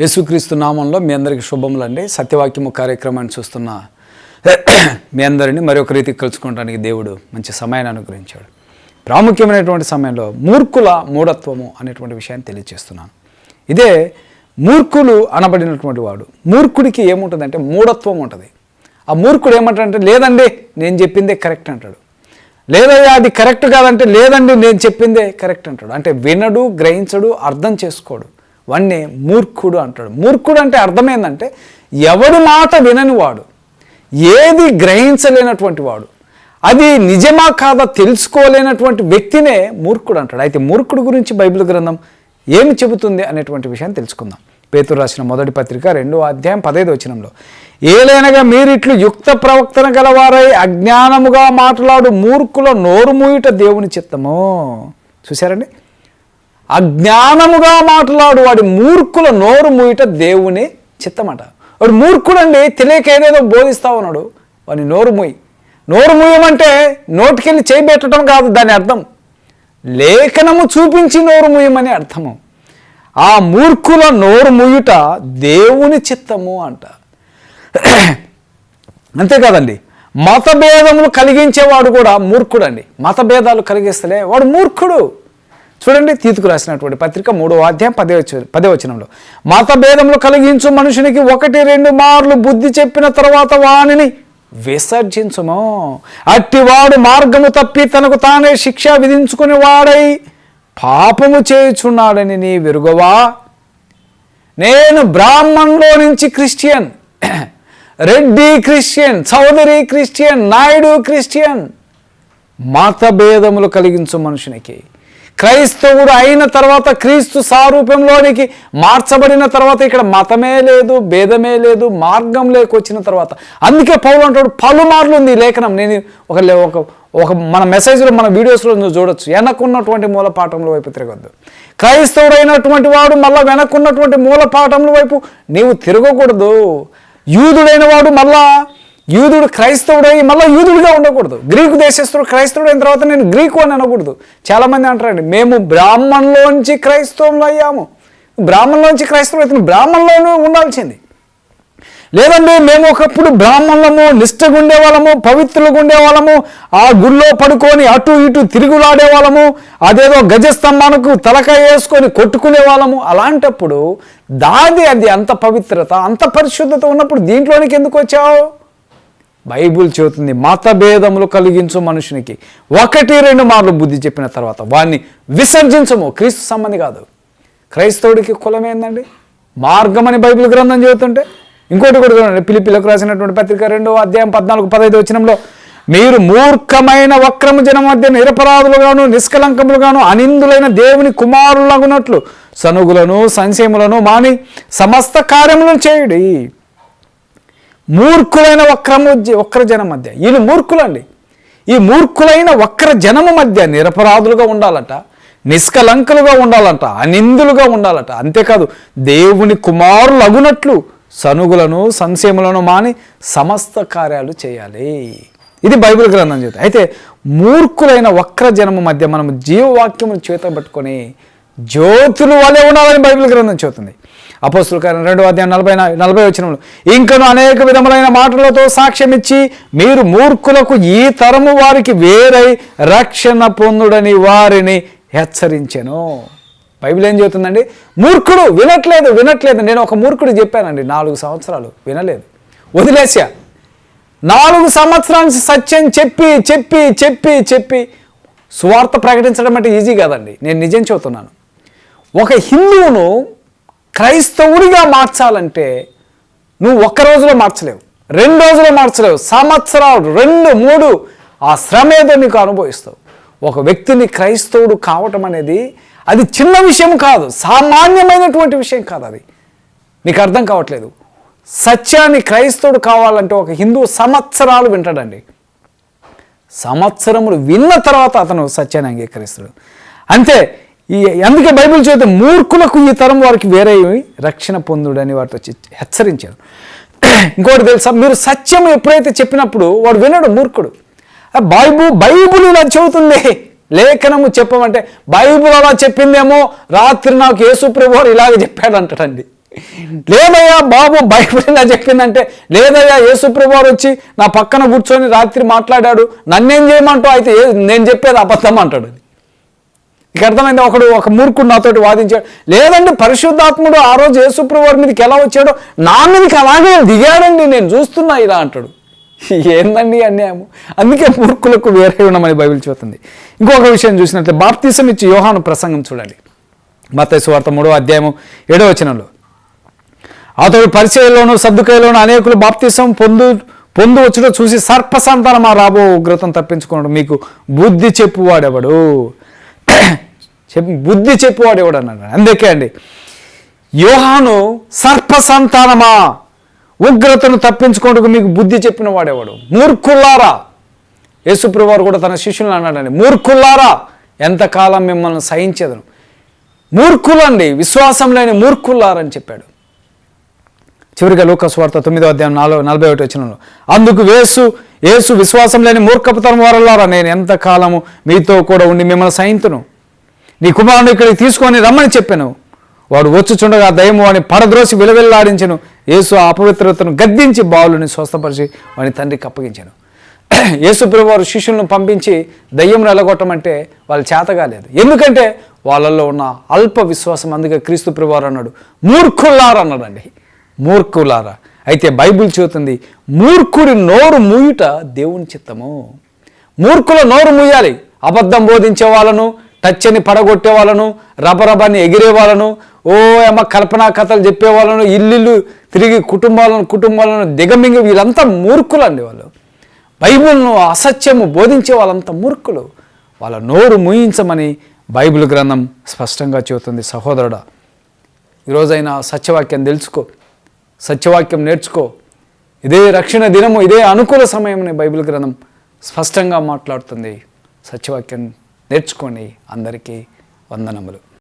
యేసుక్రీస్తు నామంలో మీ అందరికీ శుభములండి. సత్యవాక్యము కార్యక్రమాన్ని చూస్తున్న మీ అందరినీ మరొక రీతికి కలుసుకోవడానికి దేవుడు మంచి సమయాన్ని అనుగ్రహించాడు. ప్రాముఖ్యమైనటువంటి సమయంలో మూర్ఖుల మూఢత్వము అనేటువంటి విషయాన్ని తెలియజేస్తున్నాను. ఇదే మూర్ఖులు అనబడినటువంటి వాడు మూర్ఖుడికి ఏముంటుందంటే మూఢత్వం ఉంటుంది. ఆ మూర్ఖుడు ఏమంటాడంటే లేదండి నేను చెప్పిందే కరెక్ట్ అంటాడు. లేదయ్యా అది కరెక్ట్ కాదంటే లేదండి నేను చెప్పిందే కరెక్ట్ అంటాడు. అంటే వినడు గ్రహించడు అర్థం చేసుకోడు. వాణ్ణి మూర్ఖుడు అంటాడు. మూర్ఖుడు అంటే అర్థమైందంటే ఎవడి మాట వినని వాడు ఏది గ్రహించలేనటువంటి వాడు అది నిజమా కాదా తెలుసుకోలేనటువంటి వ్యక్తినే మూర్ఖుడు అంటాడు. అయితే మూర్ఖుడు గురించి బైబిల్ గ్రంథం ఏమి చెబుతుంది అనేటువంటి విషయాన్ని తెలుసుకుందాం. పేతురు రాసిన మొదటి పత్రిక రెండో అధ్యాయం పదైదు వచనంలో ఏలైనగా మీరిట్లు యుక్త ప్రవక్తన గలవారై అజ్ఞానముగా మాట్లాడు మూర్ఖుల నోరు మూయుట దేవుని చిత్తము. చూశారండి? అజ్ఞానముగా మాట్లాడు వాడి మూర్ఖుల నోరు మూయట దేవుని చిత్తమట. వాడు మూర్ఖుడండి తెలియక ఏదేదో బోధిస్తా ఉన్నాడు వాడి నోరు మూయి. నోరు మూయమంటే నోటికెళ్ళి చేయిపెట్టటం కాదు దాని అర్థం. లేఖనము చూపించి నోరు మూయమని అర్థము. ఆ మూర్ఖుల నోరు మూయుట దేవుని చిత్తము అంట. అంతేకాదండి మతభేదములు కలిగించేవాడు కూడా మూర్ఖుడండి. మతభేదాలు కలిగిస్తలే వాడు మూర్ఖుడు. చూడండి తీతుకు రాసినటువంటి పత్రిక మూడో అధ్యాయం పదే వచ్చ పదే వచనంలో. మతభేదములు కలిగించు మనుషునికి ఒకటి రెండు మార్లు బుద్ధి చెప్పిన తర్వాత వానిని విసర్జించుము. అట్టివాడు మార్గము తప్పి తనకు తానే శిక్ష విధించుకుని వాడై పాపము చేయుచున్నాడని నీ వెరుగవా? నేను బ్రాహ్మణ్లో నుంచి Christian Reddy Christian Chowdary Christian Naidu Christian మతభేదములు కలిగించు మనుషునికి క్రైస్తవుడు అయిన తర్వాత క్రీస్తు సారూప్యంలోనికి మార్చబడిన తర్వాత ఇక్కడ మతమే లేదు భేదమే లేదు మార్గం లేకొచ్చిన తర్వాత. అందుకే పౌలు అంటాడు పలుమార్లు ఉంది లేఖనం. నేను ఒక లే- ఒక ఒక మన మెసేజ్లో మన వీడియోస్లో నువ్వు చూడొచ్చు. వెనక్కున్నటువంటి మూలపాఠముల వైపు తిరగద్దు. క్రైస్తవుడు అయినటువంటి వాడు మళ్ళీ వెనక్కున్నటువంటి మూలపాఠముల వైపు నీవు తిరగకూడదు. యూదుడైన వాడు మళ్ళా యూదుడు క్రైస్తవుడై మళ్ళీ యూదుడిగా ఉండకూడదు. గ్రీకు దేశస్తుడు క్రైస్తవుడు అయిన తర్వాత నేను గ్రీకు అని అనకూడదు. చాలామంది అంటారండి మేము బ్రాహ్మణులోంచి క్రైస్తవులు అయ్యాము. బ్రాహ్మణులోంచి క్రైస్తవులు అయితే బ్రాహ్మణులోనూ ఉండాల్సింది. లేదండి మేము ఒకప్పుడు బ్రాహ్మణులము నిష్ఠగా ఉండేవాళ్ళము పవిత్రులుగా ఉండేవాళ్ళము ఆ గుళ్ళో పడుకొని అటు ఇటు తిరుగులాడే వాళ్ళము అదేదో గజస్తంభానికి తలకాయ వేసుకొని కొట్టుకునే వాళ్ళము అలాంటప్పుడు దాది అది అంత పవిత్రత అంత పరిశుద్ధత ఉన్నప్పుడు దీంట్లోనికి ఎందుకు వచ్చావు? బైబుల్ చెబుతుంది మతభేదములు కలిగించు మనుషునికి. ఒకటి రెండు మార్లు బుద్ధి చెప్పిన తర్వాత వాడిని విసర్జించము. క్రీస్తు సంబంధి కాదు. క్రైస్తవుడికి కులం ఏందండి? మార్గం అని బైబిల్ గ్రంథం చెబుతుంటే ఇంకోటి కూడా చూడండి. పిలిపిలకు రాసినటువంటి పత్రిక రెండో అధ్యాయం పద్నాలుగు పదహైదు వచ్చినంలో మీరు మూర్ఖమైన వక్రము జనం మధ్య నిరపరాధులుగాను నిష్కలంకములుగాను అనిందులైన దేవుని కుమారులగునట్లు సనుగులను సంశయములను మాని సమస్త కార్యములను చేయుడి. మూర్ఖులైన వక్రము వక్ర జనం మధ్య వీళ్ళు మూర్ఖులండి. ఈ మూర్ఖులైన వక్ర జనము మధ్య నిరపరాధులుగా ఉండాలట నిష్కలంకలుగా ఉండాలంట అనిందులుగా ఉండాలట. అంతేకాదు దేవుని కుమారులు అగునట్లు సనుగులను సంశయములను మాని సమస్త కార్యాలు చేయాలి. ఇది బైబిల్ గ్రంథం చేత. అయితే మూర్ఖులైన వక్ర జనము మధ్య మనం జీవవాక్యమును చేత పట్టుకొని జ్యోతులు వలె ఉండాలని బైబిల్ గ్రంథం చెబుతుంది. అపోస్తుల కార్యం రెండో అధ్యాయం నలభై నలభై వచనంలో ఇంకను అనేక విధములైన మాటలతో సాక్ష్యం ఇచ్చి మీరు మూర్ఖులకు ఈ తరము వారికి వేరై రక్షణ పొందుడని వారిని హెచ్చరించెను. బైబిల్ ఏం చెబుతుందండి? మూర్ఖుడు వినట్లేదు వినట్లేదు. నేను ఒక మూర్ఖుడు చెప్పానండి నాలుగు సంవత్సరాలు వినలేదు. వదిలేసా నాలుగు సంవత్సరాలు సత్యం చెప్పి చెప్పి చెప్పి చెప్పి సువార్త ప్రకటించడం అంటే ఈజీ కాదండి. నేను నిజం చెబుతున్నాను. ఒక హిందువును క్రైస్తవుడిగా మార్చాలంటే నువ్వు ఒక్క రోజులో మార్చలేవు. రెండు రోజులు మార్చలేవు. సంవత్సరాలు రెండు మూడు ఆ శ్రమ ఏదో నీకు అనుభవిస్తావు. ఒక వ్యక్తిని క్రైస్తవుడు కావటం అనేది అది చిన్న విషయం కాదు. సామాన్యమైనటువంటి విషయం కాదు అది. నీకు అర్థం కావట్లేదు. సత్యాన్ని క్రైస్తవుడు కావాలంటే ఒక హిందూ సంవత్సరాలు వింటాడండి. సంవత్సరములు విన్న తర్వాత అతను సత్యాన్ని అంగీకరిస్తాడు. అంతే ఈ అందుకే బైబిల్ చేత మూర్ఖులకు ఈ తరం వారికి వేరే రక్షణ పొందుడని వారితో హెచ్చరించారు. ఇంకోటి తెలుసా? మీరు సత్యం ఎప్పుడైతే చెప్పినప్పుడు వాడు వినడు మూర్ఖుడు. బైబుల్ బైబుల్ ఇలా చెబుతుంది. లేఖనము చెప్పమంటే బైబుల్ అలా చెప్పిందేమో రాత్రి నాకు యేసుప్రభు వారు ఇలాగ చెప్పాడు అంటాడండి. లేదయ్యా బాబు బైబుల్ ఇలా చెప్పిందంటే లేదయ్యా యేసుప్రభు వారు వచ్చి నా పక్కన కూర్చొని రాత్రి మాట్లాడాడు నన్నేం చేయమంటావు? అయితే నేను చెప్పేది అబద్ధం అంటాడు. ఇక అర్థమైంది? ఒకడు ఒక మూర్ఖుడు నాతోటి వాదించాడు లేదండి పరిశుద్ధాత్ముడు ఆ రోజు యేసుప్రభు వారి మీదకి ఎలా వచ్చాడో నా మీదకి అలాగే దిగాడండి నేను చూస్తున్నా ఇలా అంటాడు. ఏందండి అన్యాయము? అందుకే మూర్ఖులకు వేరే ఉండమని బైబిల్ చూస్తుంది ఇంకొక విషయం చూసినట్లయితే బాప్తీసం ఇచ్చి యోహాను ప్రసంగం చూడండి మత్తయి సువార్త మూడో అధ్యాయము ఏడో వచనంలో. అతడు పరిచయలోను సర్దుకాయలోను అనేకులు బాప్తీసం పొందు పొందవచ్చుడో చూసి సర్పసంతానం ఆ రాబో ఉగ్రతం తప్పించుకున్నాడు. మీకు బుద్ధి చెప్పువాడెవడు? బుద్ధి బుద్ధి చెప్పువాడెవడు అన్నాడు? అందుకే అండి యోహాను సర్ప సంతానమా ఉగ్రతను తప్పించుకోవడానికి మీకు బుద్ధి చెప్పిన వాడేవాడు మూర్ఖుల్లారా యేసుప్రవారు కూడా తన శిష్యులను అన్నాడండి మూర్ఖుల్లారా ఎంతకాలం మిమ్మల్ని సహించేదను? మూర్ఖులండి విశ్వాసం లేని మూర్ఖుల్లారని చెప్పాడు. చివరిగా లూకస్ వార్త తొమ్మిదో అధ్యాయం నాలుగు నలభై ఒకటి వచ్చిన అందుకు వేసు యేసు విశ్వాసం లేని మూర్ఖపుతరం వారలారా నేను ఎంతకాలము మీతో కూడా ఉండి మిమ్మల్ని సహింతును? నీ కుమారుని ఇక్కడికి తీసుకొని రమ్మని చెప్పాను. వాడు వచ్చుచుండగా దయము వాడిని పడద్రోసి విలవిల్లాడించను. యేసు ఆ అపవిత్రతను గద్దించి బావులను స్వస్థపరిచి వాని తండ్రికి అప్పగించాను. యేసు వారు శిష్యులను పంపించి దయ్యమును ఎలగొట్టమంటే వాళ్ళు చేతగాలేదు. ఎందుకంటే వాళ్ళల్లో ఉన్న అల్ప విశ్వాసం అందుకే క్రీస్తు ప్రభువారు అన్నాడు. మూర్ఖులారా అన్నాడండి. మూర్ఖులారా. అయితే బైబిల్ చెబుతుంది మూర్ఖుడి నోరు మూయుట దేవుని చిత్తము. మూర్ఖుల నోరు మూయాలి. అబద్ధం బోధించే వాళ్ళను టచ్చని పడగొట్టే వాళ్ళను రబరబాన్ని ఎగిరే వాళ్ళను ఓ అమ్మ కల్పనా కథలు చెప్పే వాళ్ళను ఇల్లు తిరిగి కుటుంబాలను కుటుంబాలను దిగమింగి వీళ్ళంతా మూర్ఖులండి వాళ్ళు. బైబిల్ను అసత్యము బోధించే వాళ్ళంతా మూర్ఖులు. వాళ్ళ నోరు ముయించమని బైబిల్ గ్రంథం స్పష్టంగా చెబుతుంది. సహోదరుడా ఈరోజైనా సత్యవాక్యం తెలుసుకో సత్యవాక్యం నేర్చుకో. ఇదే రక్షణ దినము ఇదే అనుకూల సమయమని బైబిల్ గ్రంథం స్పష్టంగా మాట్లాడుతుంది. సత్యవాక్యం నేర్చుకోండి అందరికీ వందనములు.